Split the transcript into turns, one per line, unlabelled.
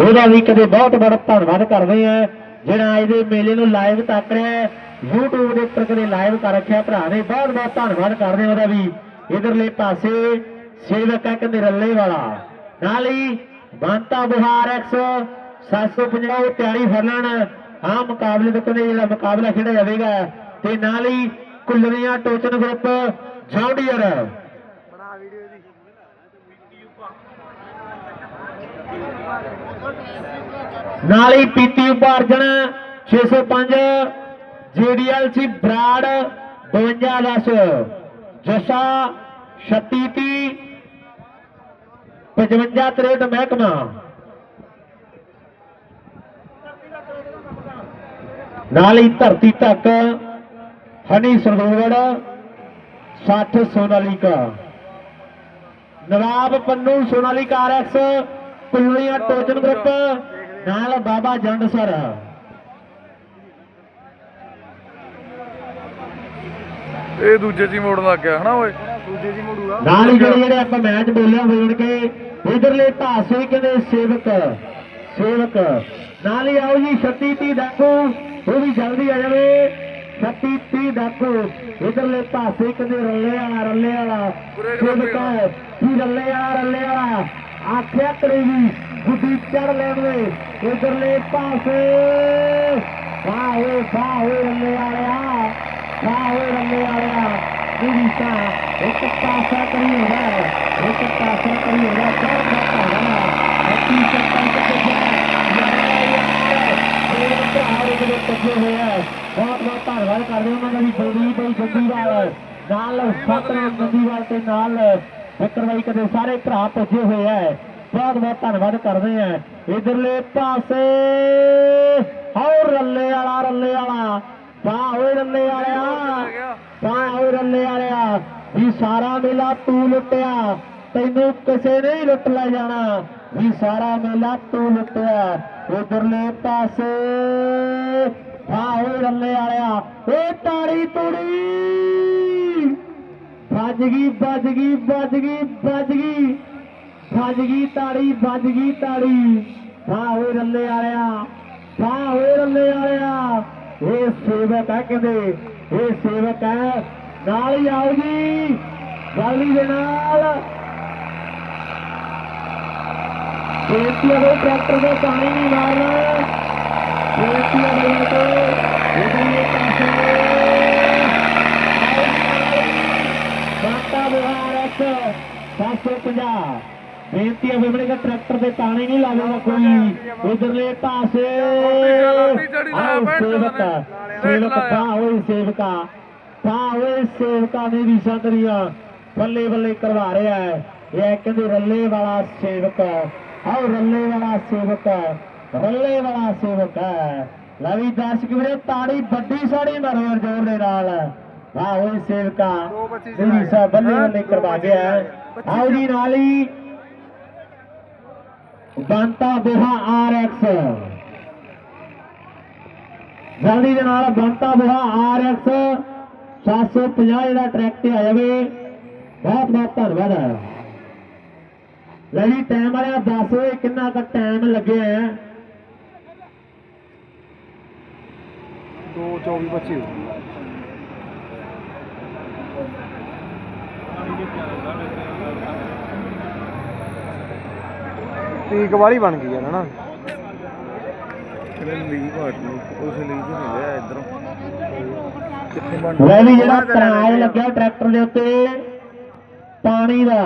ਉਹਦਾ ਵੀ ਕਦੇ ਬਹੁਤ ਬੜਾ ਧੰਨਵਾਦ ਕਰਦੇ ਆ ਜਿਹੜਾ ਇਹਦੇ ਮੇਲੇ ਨੂੰ ਲਾਈਵ ਤੱਕ ਰਿਹਾ YouTube ਦੇ ਉੱਪਰ ਕਦੇ ਲਾਈਵ ਕਰ ਰੱਖਿਆ ਭਰਾ ਨੇ, ਬਹੁਤ ਬਹੁਤ ਧੰਨਵਾਦ ਕਰਦੇ ਉਹਦਾ ਵੀ। ਇਧਰਲੇ ਪਾਸੇ ਸੇਵਕ ਹੈ ਵਾਲਾ। ਨਾਲ ਹੀ ਬੰਤਾ ਬੁਹਾਰ ਐਕਸ 750 ਉਹ ਤਿਆਰੀ ਫੜਨ। ਆ ਮੁਕਾਬਲੇ ਦੇ ਕਹਿੰਦੇ ਜਿਹੜਾ ਮੁਕਾਬਲਾ ਖੇਡਿਆ ਜਾਵੇਗਾ। ਤੇ ਨਾਲ ਹੀ ਕੁੱਲਰੀਆਂ ਟੋਚਨ ਗਰੁੱਪ ਜੌਂਡੀਅਰ। ਨਾਲ ਹੀ ਪੀਤੀ ਉਪਾਰਜਨ 605 ਜੀਡੀਐਲ ਸੀ ਬਰਾੜ 5210 ਜਸਾ 3630 5563 ਮਹਿਕਮਾ। ਨਾਲ ਹੀ ਧਰਤੀ ਤੱਕ ਹਨੀ ਸਰੋਵਰ 60 ਸੋਨਾਲੀਕਾ। ਨਵਾਬ ਪੰਨੂ ਸੋਨਾਲੀਕਾ ਆਰਐਕਸ ਕੁੱਲੀਆਂ ਟੋਚਨ ਗਰੁੱਪ ਨਾਲ ਬਾਬਾ ਜੰਡ ਸਰ।
ਇਹ ਦੂਜੇ ਹੀ ਮੋੜਨ ਲੱਗ ਗਿਆ ਹਨਾ ਓਏ?
ਨਾਲ ਹੀ ਜਿਹੜੇ ਜਿਹੜੇ ਆਪਾਂ ਮੈਚ ਬੋਲਿਆ ਹੋਣ ਕੇ ਇਧਰਲੇ ਭਾਸੇ ਕਹਿੰਦੇ ਸੇਵਕ ਸੇਵਕ। ਨਾਲ ਹੀ ਆਓ ਜੀ 36 30 ਡਾਕੂ ਉਹ ਵੀ ਜਲਦੀ ਆ ਜਾਵੇ। 36 30 ਡਾਕੂ ਇਧਰਲੇ ਭਾਸੇ ਕਹਿੰਦੇ ਰੱਲੇ ਵਾਲਾ ਰੱਲੇ ਵਾਲਾ। ਸੇਵਕ ਕੀ ਰੱਲੇ ਵਾਲਾ ਰੱਲੇ ਵਾਲਾ। ਆਖਿਆ ਕਰੇਗੀ ਗੁੱਡੀ ਚੜ ਲੈਣਗੇ। ਇਧਰਲੇ ਪਾਸੇ। ਵਾਹ ਓਏ ਵਾਹ ਓਏ ਰੱਲੇ ਵਾਲਿਆ ਵਾਹ ਓਏ ਰੱਲੇ ਵਾਲਿਆ। ਪੂਰੀ ਤਾਂ ਇੱਕ ਪਾਸਾ ਕਰੀ ਹੁੰਦਾ ਹੈ, ਇੱਕ ਪਾਸਾ ਕਰੀ ਹੁੰਦਾ ਚਾਰ ਬਾਤਾਂ ਹੋਣਾ ਅੱਤੀ ਸੱਤਾਂ ਤੱਕ ਬਹੁਤ ਬਹੁਤ ਧੰਨਵਾਦ ਕਰਦੇ ਹਾਂ ਉਹਨਾਂ ਦਾ ਵੀ ਬਲਦੀਪ ਭਾਈ ਜੱਦੀਵਾਲ ਨਾਲ ਸਤਨਾਮ ਜੱਦੀਵਾਲ ਤੇ ਨਾਲ ਵਿਕਰ ਬਾਈ ਕਦੇ ਸਾਰੇ ਭਰਾ ਪੁੱਜੇ ਹੋਏ ਆ। ਬਹੁਤ ਬਹੁਤ ਧੰਨਵਾਦ ਕਰਦੇ ਆ। ਇਧਰਲੇ ਪਾਸੇ ਹੋਰ ਰੱਲੇ ਵਾਲਾ ਰੱਲੇ ਵਾਲਾ। ਵਾਹ ਓਏ ਰੱਲੇ ਵਾਲਿਆ। ਵਾਹ ਓਏ ਰੱਲੇ ਵਾਲਿਆ। ਵੀ ਸਾਰਾ ਮੇਲਾ ਤੂੰ ਲੁੱਟਿਆ। ਤੈਨੂੰ ਕਿਸੇ ਨੇ ਲੁੱਟ ਲੈ ਜਾਣਾ। ਵੀ ਸਾਰਾ ਮੇਲਾ ਤੂੰ ਲੁੱਟਿਆ। ਉਧਰਲੇ ਪਾਸੇ, ਵਾਹ ਓਏ ਰੱਲੇ ਵਾਲਿਆ। ਏ ਤਾੜੀ ਤੂੜੀ ਵੱਜ ਗਈ ਵੱਜ ਗਈ ਵੱਜ ਗਈ ਵੱਜ ਗਈ। ਵੱਜ ਗਈ ਤਾੜੀ, ਵੱਜ ਗਈ ਤਾੜੀ। ਵਾਹ ਓਏ ਰੱਲੇ ਵਾਲਿਆ, ਵਾਹ ਓਏ ਰੱਲੇ ਵਾਲਿਆ। ਇਹ ਸੇਵਕ ਹੈ ਕਹਿੰਦੇ, ਇਹ ਸੇਵਕ ਹੈ। ਨਾਲ ਹੀ ਆਓ ਜੀ ਗਾਲੀ ਦੇ ਨਾਲ। ਬੇਨਤੀ ਹੈ ਟਰੈਕਟਰ ਦਾ ਪਾਣੀ ਨਹੀਂ ਮਾਰਨਾ। ਬੇਨਤੀ ਹੈ ਬਈ ਇਹਦੇ ਪਾਸੇ ਬਾਟਾ ਬਿਹਾਰ 750 ਬੇਨਤੀ ਹੈ ਵੀ ਆਪਣੇ ਦਾ ਟਰੈਕਟਰ ਦੇ ਪਾਣੀ ਨਹੀਂ ਲਾਵੇਗਾ ਕੋਈ। ਇਧਰਲੇ ਪਾਸੇ। ਸੇਵਕ। ਪਾ ਓਏ ਸੇਵਕਾ ਪਾ ਓਏ ਸੇਵਕਾ ਨੇ ਵੀ ਸੰਦਰੀਆਂ ਬੱਲੇ ਬੱਲੇ ਕਰਵਾ ਰਿਹਾ ਹੈ। ਇਹ ਕਹਿੰਦੇ ਰੱਲੇ ਵਾਲਾ ਸੇਵਕ ਆਓ ਰੱਲੇ ਵਾਲਾ ਸੇਵਕ ਰੱਲੇ ਵਾਲਾ ਸੇਵਕ ਹੈ। ਲਵੀ ਦਰਸ਼ਕ ਵੀਰੇ ਤਾੜੀ ਵੱਡੀ ਸਾੜੀ ਮਾਰੋ ਜ਼ੋਰ ਦੇ ਨਾਲ। ਵਾਹ ਓਏ ਸੇਵਕਾ ਮੇਰੀ ਸਾ ਬੱਲੇ ਬੱਲੇ ਕਰਵਾ ਗਿਆ। ਆਓ ਜੀ ਨਾਲ ਹੀ। ਬੰਤਾ ਬੋਹਾ ਆਰਐਕਸ ਜਲਦੀ ਦੇ ਨਾਲ ਬੰਤਾ ਬੋਹਾ ਆਰਐਕਸ 750 ਜਿਹੜਾ ਟਰੈਕ ਤੇ ਆ ਜਾਵੇ ਬਹੁਤ ਬਹੁਤ ਧੰਨਵਾਦ ਹੈ। ਲੈ ਜੀ ਟਾਈਮ ਵਾਲਿਆ ਦੱਸ ਓਏ ਕਿੰਨਾ ਕੁ ਟਾਈਮ ਲੱਗਿਆ ਹੈ।
2 24 25
ਪੀਕ ਵਾਲੀ ਬਣ ਗਈ ਯਾਰ ਹਨਾ
ਕਿਲੇ ਲੀਵ ਹਟ ਨੂੰ ਉਸ ਲੀਵ ਨਹੀਂ ਲਿਆ ਇਧਰੋਂ। ਕਿੱਥੇ ਬਣ
ਲੈ ਵੀ ਜਿਹੜਾ ਲੱਗਿਆ ਟਰੈਕਟਰ ਦੇ ਉੱਤੇ ਪਾਣੀ ਦਾ।